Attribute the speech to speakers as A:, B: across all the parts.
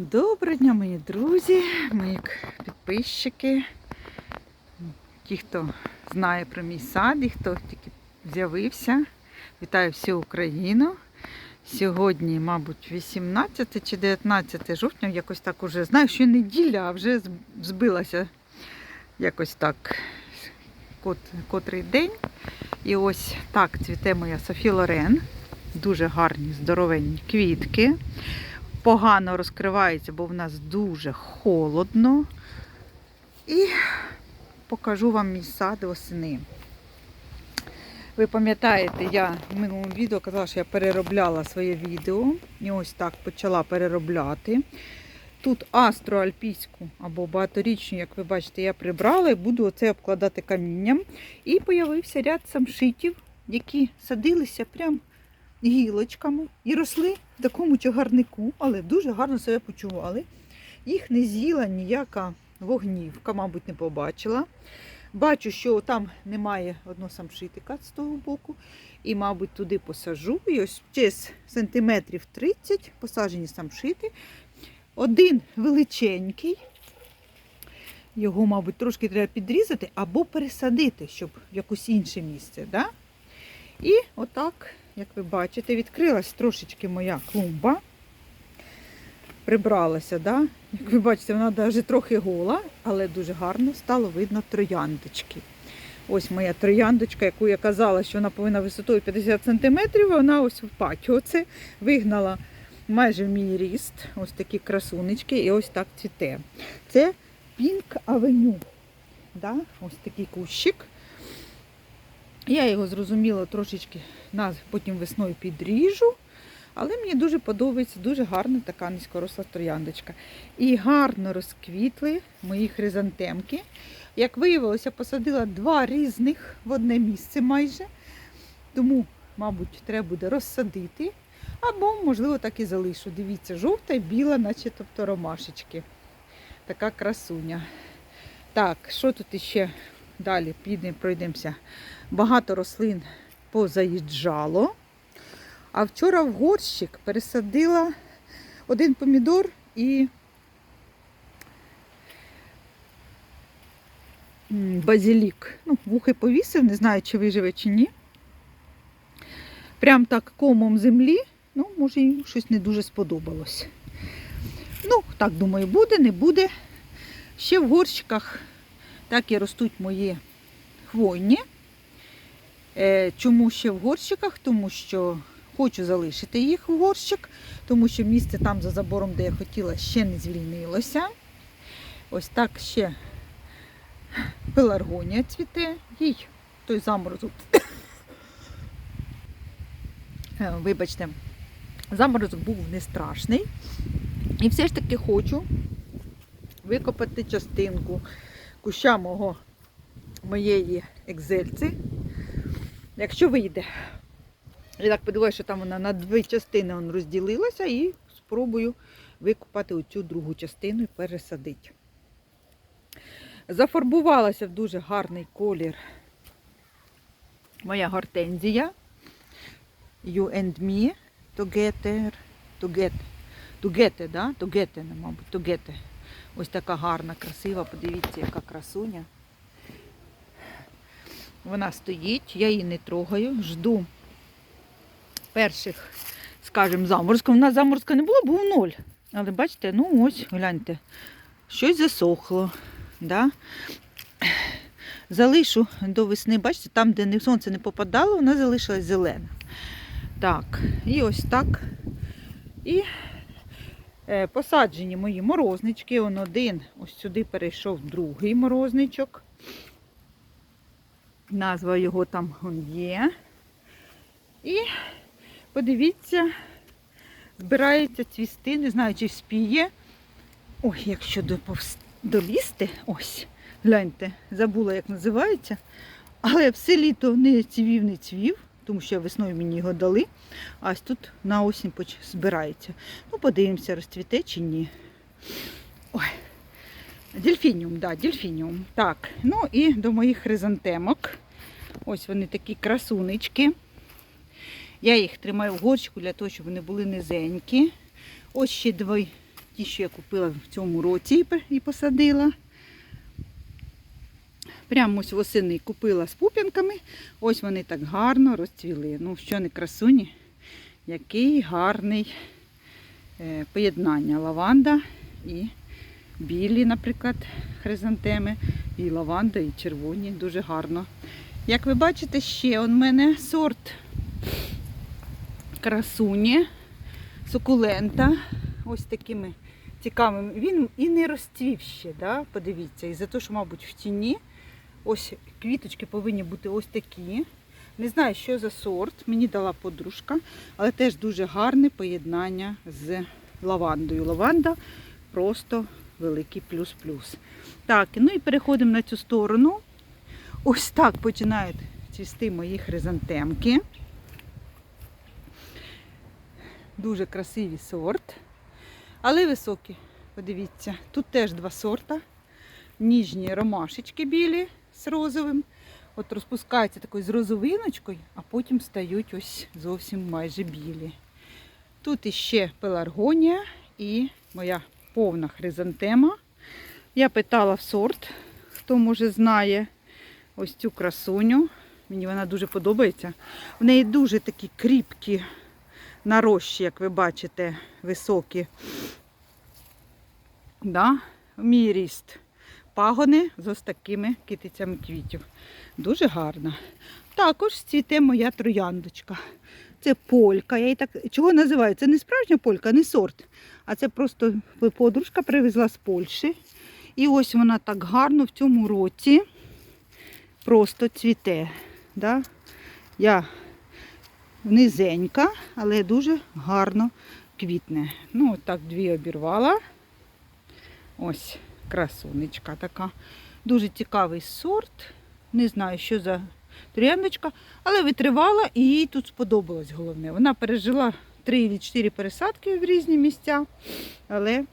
A: Доброго дня, мої друзі, мої підписчики, ті, хто знає про мій сад і хто тільки з'явився. Вітаю всю Україну. Сьогодні, мабуть, 18 чи 19 жовтня, якось так уже знаю, що неділя, вже збилася якось так кот, котрий день. І ось так цвіте моя Софі Лорен. Дуже гарні, здоровенні квітки погано розкривається, бо в нас дуже холодно. І покажу вам мій сад восени. Ви пам'ятаєте, я в минулому відео казала, що я переробляла своє відео. І ось так почала переробляти. Тут астроальпійську або багаторічну, як ви бачите, я прибрала і буду оце обкладати камінням. І появився ряд самшитів, які садилися прямо гілочками і росли в такому чагарнику, але дуже гарно себе почували. Їх не з'їла ніяка вогнівка, мабуть, не побачила. Бачу, що там немає одного самшитика з того боку. І, мабуть, туди посажу. І ось через сантиметрів 30 посаджені самшити. Один величенький. Його, мабуть, трошки треба підрізати або пересадити, щоб в якесь інше місце. Да? І отак як ви бачите, відкрилась трошечки моя клумба. Прибралася, да? як ви бачите, вона навіть трохи гола, але дуже гарно стало видно трояндочки. Ось моя трояндочка, яку я казала, що вона повинна висотою 50 см, вона ось в патіо це вигнала майже мій ріст. Ось такі красунечки, і ось так цвіте. Це Pink Avenue. Да? Ось такий кущик. Я його зрозуміла трошечки потім весною підріжу. Але мені дуже подобається, дуже гарна така низькоросла трояндочка. І гарно розквітли мої хризантемки. Як виявилося, посадила два різних в одне місце майже. Тому, мабуть, треба буде розсадити. Або, можливо, так і залишу. Дивіться, жовта і біла, наче тобто ромашечки. Така красуня. Так, що тут іще? Далі підемо, пройдемося. Багато рослин позаїжджало. А вчора в горщик пересадила один помідор і м, базилік. Ну, вухи повісив, не знаю, чи виживе, чи ні. Прям так комом землі, ну, може, їм щось не дуже сподобалось. Ну, так думаю, буде, не буде. Ще в горщиках так і ростуть мої хвойні. Е, Чому ще в горщиках? Тому що хочу залишити їх в горщик, тому що місце там за забором, де я хотіла, ще не звільнилося. Ось так ще пеларгонія цвіте, їй той заморозок. Е, Вибачте, заморозок був не страшний. І все ж таки хочу викопати частинку куща мого моєї екзельці. Якщо вийде. Я так подивилася, що там вона на дві частини вон розділилася і спробую викопати оцю другу частину і пересадити. Зафарбувалася в дуже гарний колір моя гортензія. You and me together. Together. Together, да? Together, мабуть, together. Ось така гарна, красива, подивіться, яка красуня. Вона стоїть, я її не трогаю, жду перших, скажімо, заморозків. У нас заморозка не було, був ноль. Але бачите, ну ось, гляньте, щось засохло. Да? Залишу до весни, бачите, там, де сонце не попадало, вона залишилась зелена. Так, і ось так. І е, посаджені мої морознички. Он один, ось сюди перейшов другий морозничок. Назва його там є. І подивіться, збирається цвісти, не знаю, чи спіє. Ой, якщо доповз- долізти, ось, гляньте, забула, як називається. Але все літо не цвів, не цвів, тому що весною мені його дали. А ось тут на осінь збирається. Ну, подивимося, розцвіте чи ні. Ой. Дельфініум, да, дельфініум. Так, ну і до моїх хризантемок. Ось вони такі красунечки. Я їх тримаю в горщику для того, щоб вони були низенькі. Ось ще дві ті, що я купила в цьому році і посадила. Прямо ось восени купила з пуп'янками. Ось вони так гарно розцвіли. Ну, що не красуні, який гарний е, поєднання лаванда і білі, наприклад, хризантеми, і лаванда, і червоні. Дуже гарно. Як ви бачите, ще у мене сорт красуні, сукулента. Ось такими цікавими. Він і не розцвів ще, да? подивіться. І за те, що, мабуть, в тіні. Ось квіточки повинні бути ось такі. Не знаю, що за сорт. Мені дала подружка, але теж дуже гарне поєднання з лавандою. Лаванда просто великий плюс-плюс. Так, ну і переходимо на цю сторону. Ось так починають цвісти мої хризантемки. Дуже красивий сорт, але високі. Подивіться, тут теж два сорта. Ніжні ромашечки білі з розовим. От розпускаються такою з розовиночкою, а потім стають ось зовсім майже білі. Тут іще пеларгонія і моя повна хризантема. Я питала в сорт, хто може знає ось цю красуню. Мені вона дуже подобається. В неї дуже такі кріпкі нарощі, як ви бачите, високі. Да? Мій ріст пагони з ось такими китицями квітів. Дуже гарна. Також цвіте моя трояндочка. Це полька. Я її так... Чого називаю? Це не справжня полька, не сорт. А це просто подружка привезла з Польщі. І ось вона так гарно в цьому році просто цвіте. Да? Я низенька, але дуже гарно квітне. Ну, от так дві обірвала. Ось красунечка така. Дуже цікавий сорт. Не знаю, що за трояндочка, але витривала і їй тут сподобалось головне. Вона пережила 3 чи 4 пересадки в різні місця, але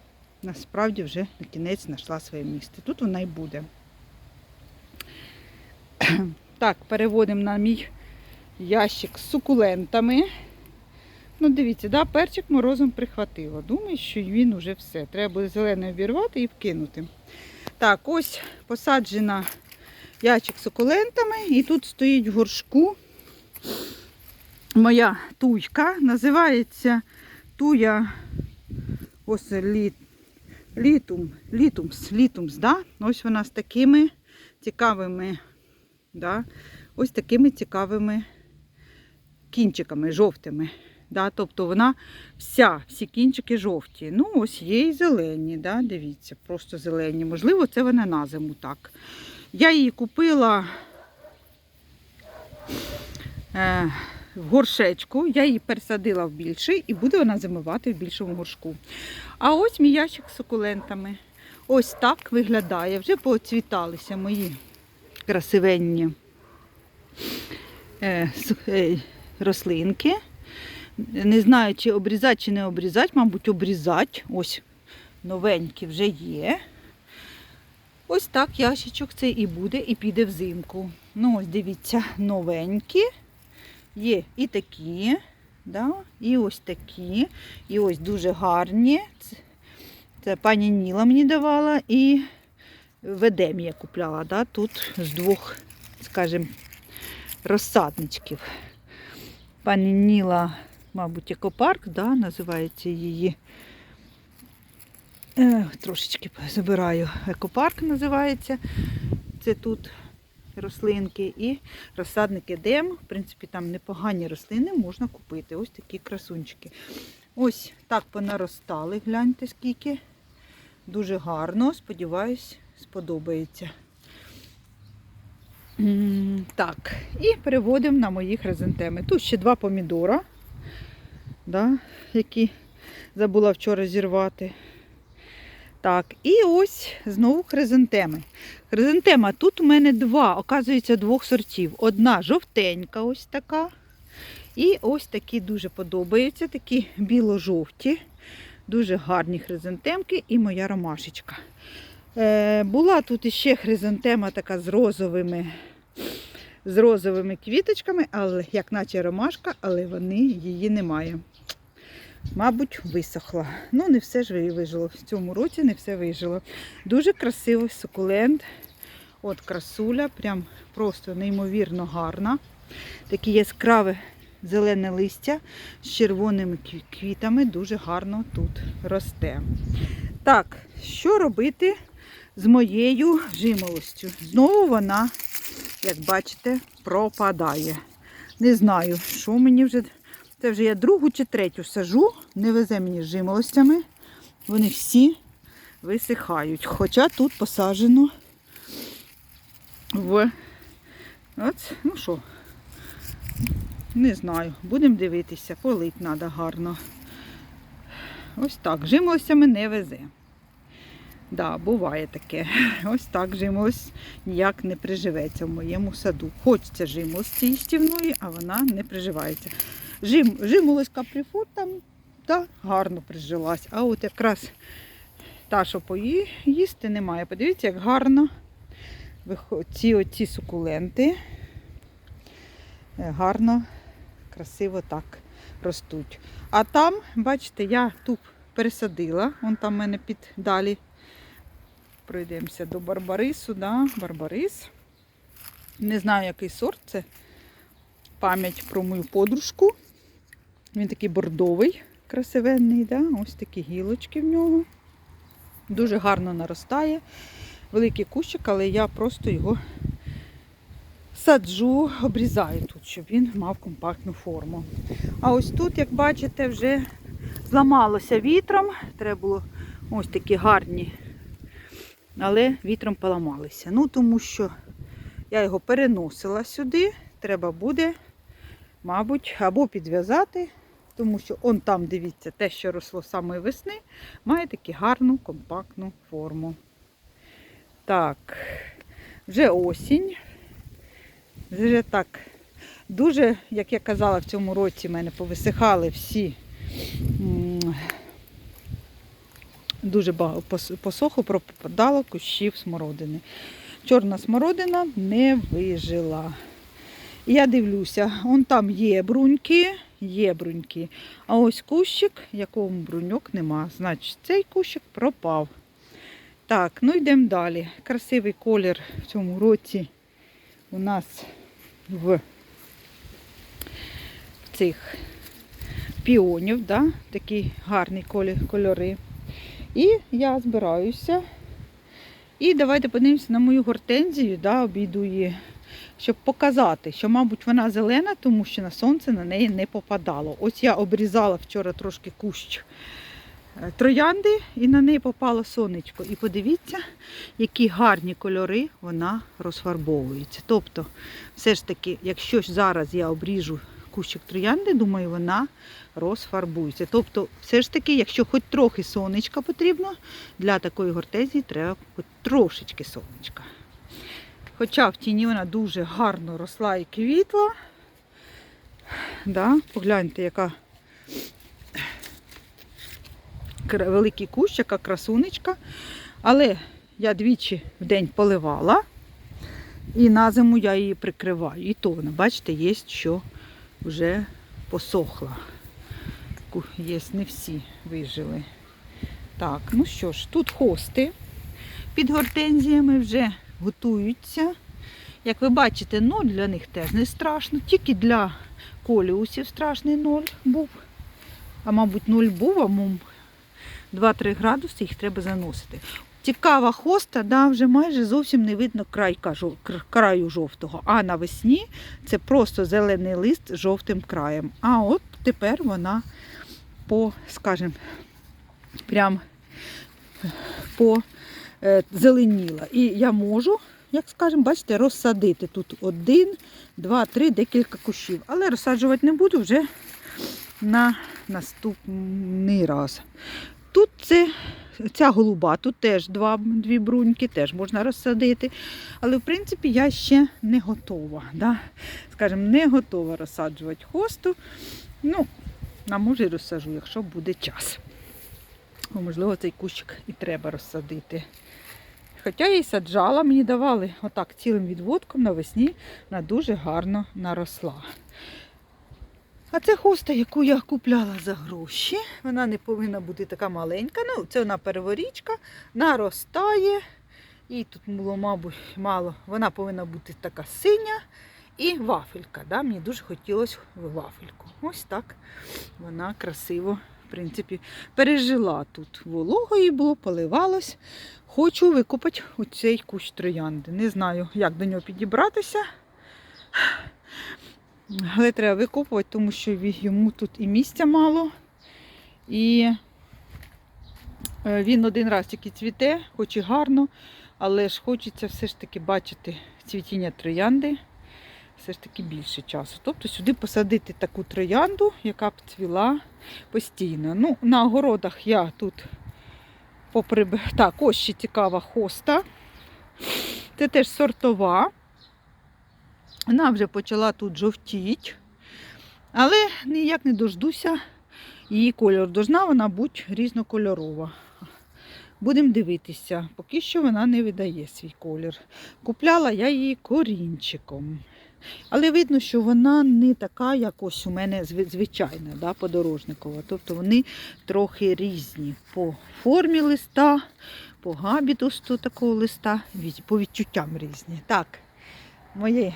A: насправді вже на кінець знайшла своє місце. Тут вона і буде. Так, переводимо на мій ящик з сукулентами. Ну, дивіться, да, перчик морозом прихватило. Думаю, що він уже все. Треба буде зелений обірвати і вкинути. Так, ось посаджена ящик з сукулентами. І тут стоїть в горшку моя туйка. Називається туя ось літ, літум, літумс, літумс, да? Ось вона з такими цікавими, да? ось такими цікавими кінчиками жовтими. Да, тобто вона вся, всі кінчики жовті. Ну, ось є і зелені, да, дивіться, просто зелені. Можливо, це вона на зиму так. Я її купила е, в горшечку, я її пересадила в більший і буде вона зимувати в більшому горшку. А ось мій ящик з сукулентами. Ось так виглядає. Вже поцвіталися мої красивенні е, е, рослинки. Не знаю, чи обрізати, чи не обрізати, мабуть, обрізати. Ось новенькі вже є. Ось так ящичок цей і буде, і піде взимку. Ну, ось дивіться, новенькі. Є і такі, да? і ось такі, і ось дуже гарні. Це, пані Ніла мені давала і ведем я купляла. Да? Тут з двох, скажімо, розсадничків. Пані Ніла мабуть, екопарк, да, називається її. Трошечки забираю. Екопарк називається. Це тут рослинки і розсадник Едем. В принципі, там непогані рослини можна купити. Ось такі красунчики. Ось так понаростали, гляньте скільки. Дуже гарно, сподіваюсь, сподобається. Так, і переводимо на мої хризантеми. Тут ще два помідора да, які забула вчора зірвати. Так, і ось знову хризантеми. Хризантема тут у мене два, оказується, двох сортів. Одна жовтенька, ось така. І ось такі дуже подобаються, такі біло-жовті, дуже гарні хризантемки і моя ромашечка. Е, була тут іще хризантема така з розовими, з розовими квіточками, але як наче ромашка, але вони її немає. Мабуть, висохла. Ну, не все ж вижило. В цьому році не все вижило. Дуже красивий сукулент. От красуля, прям просто неймовірно гарна. Таке яскраве зелене листя з червоними квітами дуже гарно тут росте. Так, що робити з моєю жимолостю? Знову вона, як бачите, пропадає. Не знаю, що мені вже. Це вже я другу чи третю сажу, не везе мені з жимолостями. Вони всі висихають. Хоча тут посаджено в. От, ну що, не знаю, будемо дивитися, полить треба гарно. Ось так, жимолостями не везе. Да, буває таке. Ось так жимолость ніяк не приживеться в моєму саду. Хочеться жимолості їстівної, а вона не приживається. Жим, каприфут там да, гарно прижилась. А от якраз та, що пої, їсти немає. Подивіться, як гарно ці оці сукуленти е, гарно, красиво так ростуть. А там, бачите, я тут пересадила, вон там в мене під далі. Пройдемося до Барбарису, да? Барбарис. Не знаю, який сорт це. Пам'ять про мою подружку. Він такий бордовий, красивенний, да? ось такі гілочки в нього. Дуже гарно наростає. Великий кущик, але я просто його саджу, обрізаю тут, щоб він мав компактну форму. А ось тут, як бачите, вже зламалося вітром. Треба було ось такі гарні, але вітром поламалися. Ну, тому що я його переносила сюди. Треба буде, мабуть, або підв'язати, тому що он там, дивіться, те, що росло самої весни, має таку гарну компактну форму. Так, вже осінь. Вже так. Дуже, як я казала, в цьому році в мене повисихали всі. Дуже багато посоху пропадало кущів смородини. Чорна смородина не вижила. Я дивлюся, он там є бруньки, є бруньки. А ось кущик, якому бруньок нема. Значить, цей кущик пропав. Так, ну йдемо далі. Красивий колір в цьому році у нас в цих піонів, да? такі гарні кольори. І я збираюся. І давайте подивимося на мою гортензію, да, обійду її, щоб показати, що, мабуть, вона зелена, тому що на сонце на неї не попадало. Ось я обрізала вчора трошки кущ е, троянди і на неї попало сонечко. І подивіться, які гарні кольори вона розфарбовується. Тобто, все ж таки, якщо ж зараз я обріжу кущик троянди, думаю, вона розфарбується. Тобто, все ж таки, якщо хоч трохи сонечка потрібно, для такої гортезії треба хоч трошечки сонечка. Хоча в тіні вона дуже гарно росла і квітла. Да, погляньте, яка великий кущ, яка красунечка. Але я двічі в день поливала. І на зиму я її прикриваю. І то вона, бачите, є, що вже посохла. Є, не всі вижили. Так, ну що ж, тут хости під гортензіями вже готуються. Як ви бачите, ноль для них теж не страшно, тільки для коліусів страшний ноль був. А мабуть, ноль був, а мом 2-3 градуси їх треба заносити. Цікава хоста, да, вже майже зовсім не видно жов- краю жовтого. А навесні це просто зелений лист з жовтим краєм. А от тепер вона по, скажімо, прям по зеленіла. І я можу, як скажемо, бачите, розсадити тут один, два, три, декілька кущів. Але розсаджувати не буду вже на наступний раз. Тут це, ця голуба, тут теж два, дві бруньки, теж можна розсадити. Але в принципі я ще не готова. Да? Скажімо, не готова розсаджувати хосту. Ну, а може і розсаджу, якщо буде час. Можливо, цей кущик і треба розсадити. Хоча я її саджала, мені давали отак цілим відводком навесні, вона дуже гарно наросла. А це хоста, яку я купляла за гроші. Вона не повинна бути така маленька. Ну, це вона переворічка, наростає. І тут було, мабуть, мало. Вона повинна бути така синя і вафелька. Да? Мені дуже хотілося вафельку. Ось так вона красиво, в принципі, пережила тут. Волого їй було, поливалось. Хочу викопати оцей кущ троянди. Не знаю, як до нього підібратися. Але треба викопувати, тому що йому тут і місця мало. І е, він один раз тільки цвіте, хоч і гарно, але ж хочеться все ж таки бачити цвітіння троянди все ж таки більше часу. Тобто сюди посадити таку троянду, яка б цвіла постійно. Ну, на огородах я тут поприб... Так, ось ще цікава хоста. Це теж сортова. Вона вже почала тут жовтіть, але ніяк не дождуся її кольору. Должна вона бути різнокольорова. Будемо дивитися, поки що вона не видає свій колір. Купляла я її корінчиком. Але видно, що вона не така, як ось у мене звичайна, да, подорожникова. Тобто вони трохи різні по формі листа, по габітусу такого листа, по відчуттям різні. Так, моє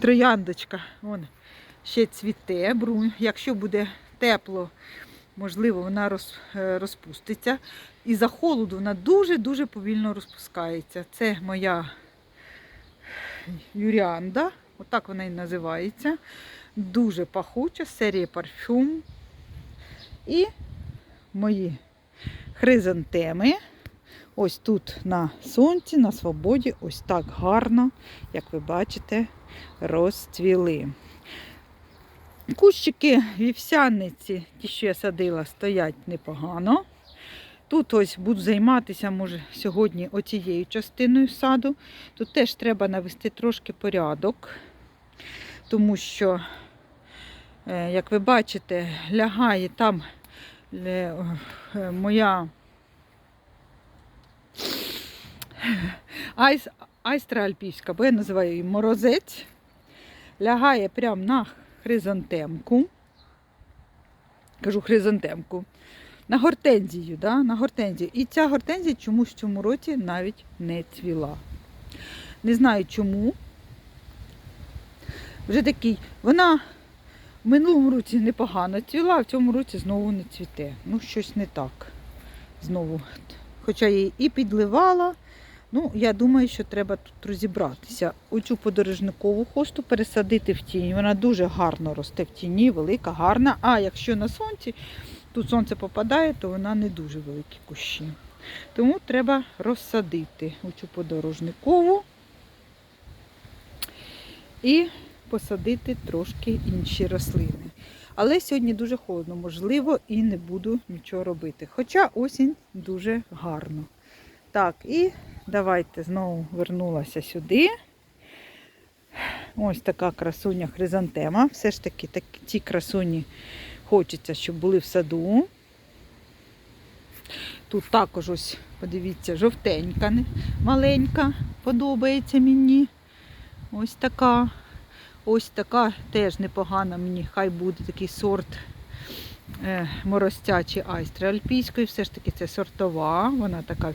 A: трояндочка, вон ще цвіте, бру. Якщо буде тепло, можливо, вона е, розпуститься. І за холоду вона дуже-дуже повільно розпускається. Це моя Юріанда, отак вона і називається. Дуже пахуча, серія парфюм. І мої хризантеми. Ось тут на сонці, на свободі, ось так гарно, як ви бачите, розцвіли. Кущики вівсяниці, ті, що я садила, стоять непогано. Тут ось буду займатися, може, сьогодні оцією частиною саду. Тут теж треба навести трошки порядок, тому що, е, як ви бачите, лягає там е, е, моя айс, айстра альпійська, бо я називаю її морозець. Лягає прямо на хризантемку. Кажу хризантемку. На гортензію, да? на гортензію. І ця гортензія чомусь в цьому році навіть не цвіла. Не знаю чому. Вже такий, вона в минулому році непогано цвіла, а в цьому році знову не цвіте. Ну, щось не так. Знову. Хоча я її і підливала. Ну, я думаю, що треба тут розібратися. Оцю подорожникову хосту пересадити в тінь. Вона дуже гарно росте в тіні, велика, гарна. А якщо на сонці, тут сонце попадає, то вона не дуже великі кущі. Тому треба розсадити оцю подорожникову і посадити трошки інші рослини. Але сьогодні дуже холодно, можливо, і не буду нічого робити. Хоча осінь дуже гарно. Так, і давайте знову вернулася сюди. Ось така красуня хризантема. Все ж таки так, ці красуні хочеться, щоб були в саду. Тут також ось, подивіться, жовтенька, маленька, подобається мені. Ось така. Ось така теж непогана мені, хай буде такий сорт е, морозця айстри альпійської. Все ж таки це сортова, вона така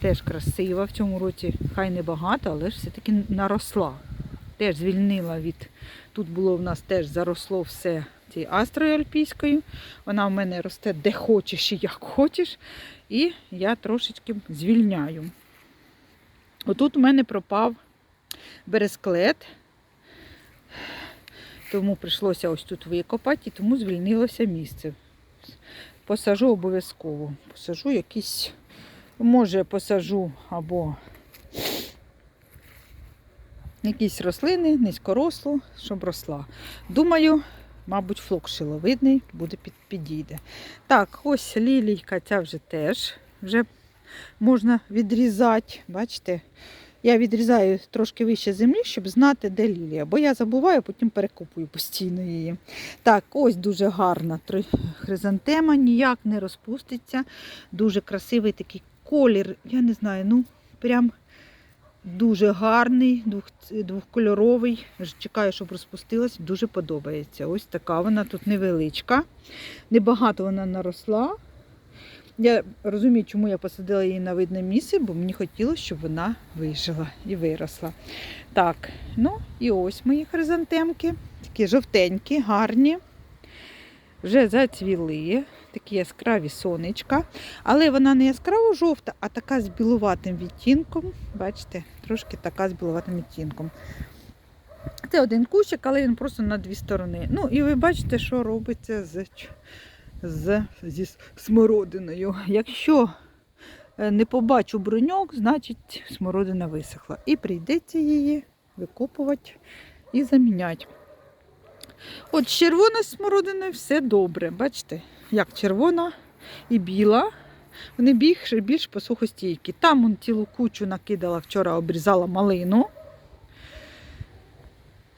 A: теж красива. В цьому році хай не багато, але ж все-таки наросла. Теж звільнила від. Тут було в нас теж заросло все цією астрою альпійською. Вона в мене росте де хочеш і як хочеш. І я трошечки звільняю. Отут у мене пропав бересклет. Тому прийшлося ось тут викопати, і тому звільнилося місце. Посажу обов'язково. Посажу якісь, може посажу або якісь рослини, низькорослу, щоб росла. Думаю, мабуть, флок шиловидний буде під, підійде. Так, ось лілійка, ця вже теж вже можна відрізати. Бачите? Я відрізаю трошки вище землі, щоб знати, де лілія. Бо я забуваю, потім перекопую постійно її. Так, ось дуже гарна хризантема, ніяк не розпуститься. Дуже красивий такий колір. Я не знаю, ну прям дуже гарний, двох, двохкольоровий. Чекаю, щоб розпустилась. Дуже подобається. Ось така вона тут невеличка. Небагато вона наросла. Я розумію, чому я посадила її на видне місце, бо мені хотілося, щоб вона вижила і виросла. Так, ну і ось мої хризантемки. Такі жовтенькі, гарні. Вже зацвіли, такі яскраві сонечка. Але вона не яскраво жовта, а така з білуватим відтінком. Бачите, трошки така з білуватим відтінком. Це один кущик, але він просто на дві сторони. Ну, і ви бачите, що робиться з, з, зі смородиною. Якщо е, не побачу бруньок, значить смородина висохла. І прийдеться її викопувати і заміняти. От з червоною смородиною все добре. Бачите, як червона і біла. Вони більш, більш посухостійкі. Там он цілу кучу накидала, вчора обрізала малину.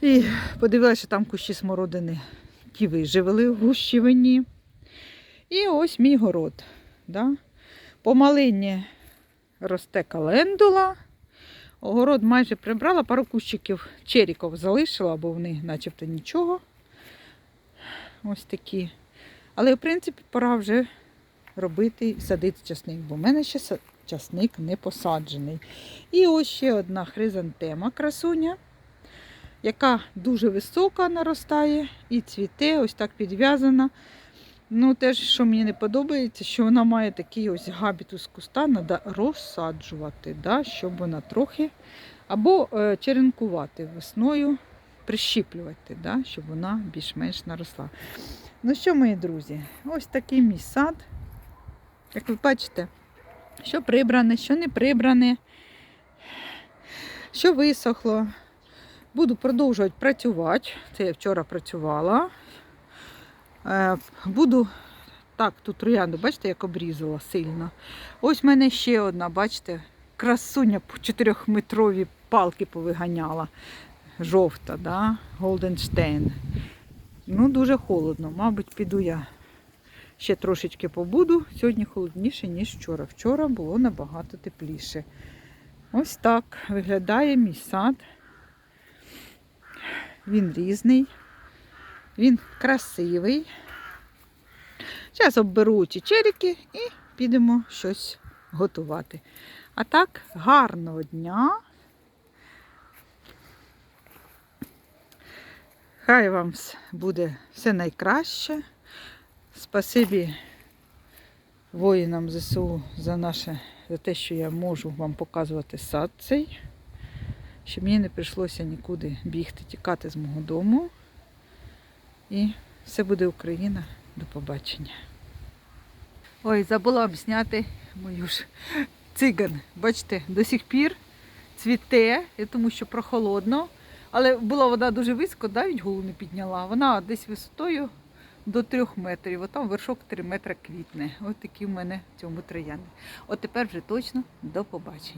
A: І подивилася, що там кущі смородини ті виживели в гущівині. І ось мій город. Да? По малині росте календула. Огород майже прибрала, пару кущиків черіків залишила, бо вони начебто нічого. Ось такі. Але, в принципі, пора вже робити, садити часник, бо в мене ще часник не посаджений. І ось ще одна хризантема красуня, яка дуже висока наростає і цвіте, ось так підв'язана. Ну, теж, що мені не подобається, що вона має такий ось габітус куста, треба розсаджувати, да, щоб вона трохи або е, черенкувати весною, прищіплювати, да, щоб вона більш-менш наросла. Ну що, мої друзі, ось такий мій сад. Як ви бачите, що прибране, що не прибране, що висохло. Буду продовжувати працювати. Це я вчора працювала. Е, Буду так, тут троянду, бачите, як обрізала сильно. Ось в мене ще одна, бачите, красуня по 4-метрові палки повиганяла. Жовта, да? Голденштейн. Ну, дуже холодно. Мабуть, піду я ще трошечки побуду. Сьогодні холодніше, ніж вчора. Вчора було набагато тепліше. Ось так виглядає мій сад. Він різний, він красивий. Зараз обберу ці черіки і підемо щось готувати. А так, гарного дня. Хай вам буде все найкраще. Спасибі воїнам ЗСУ за наше, за те, що я можу вам показувати сад цей. Щоб мені не прийшлося нікуди бігти, тікати з мого дому. І все буде Україна. До побачення. Ой, забула зняти мою ж циган. Бачите, до сих пір цвіте, тому що прохолодно. Але була вода дуже високо, навіть голову не підняла. Вона десь висотою до трьох метрів. Отам вершок 3 метри квітне. Ось такі в мене в цьому троянди. От тепер вже точно до побачення.